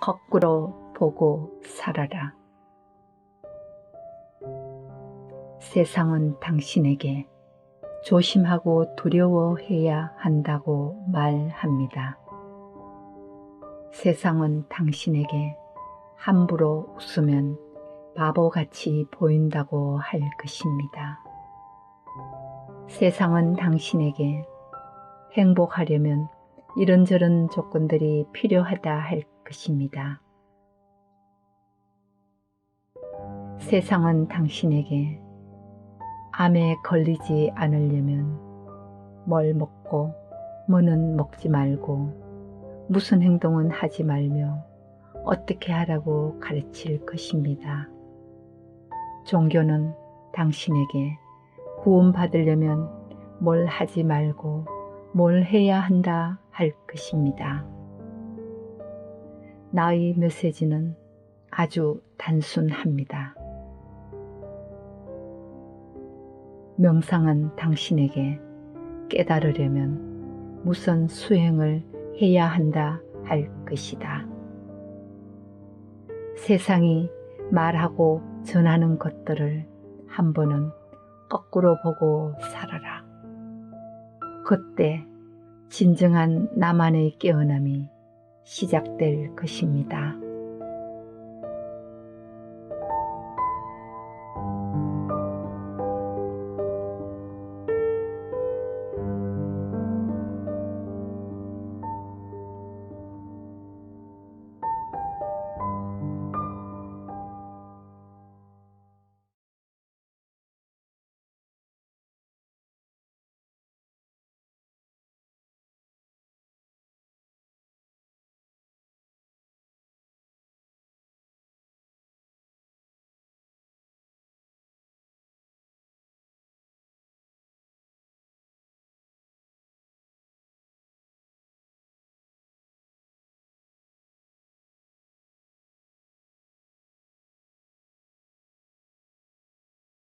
거꾸로 보고 살아라. 세상은 당신에게 조심하고 두려워해야 한다고 말합니다. 세상은 당신에게 함부로 웃으면 바보같이 보인다고 할 것입니다. 세상은 당신에게 행복하려면 이런저런 조건들이 필요하다 할 것입니다. 세상은 당신에게 암에 걸리지 않으려면 뭘 먹고 뭐는 먹지 말고 무슨 행동은 하지 말며 어떻게 하라고 가르칠 것입니다. 종교는 당신에게 구원받으려면 뭘 하지 말고 뭘 해야 한다 할 것입니다. 나의 메시지는 아주 단순합니다. 명상은 당신에게 깨달으려면 무슨 수행을 해야 한다 할 것이다. 세상이 말하고 전하는 것들을 한 번은 거꾸로 보고 살아라. 그때 진정한 나만의 깨어남이 시작될 것입니다.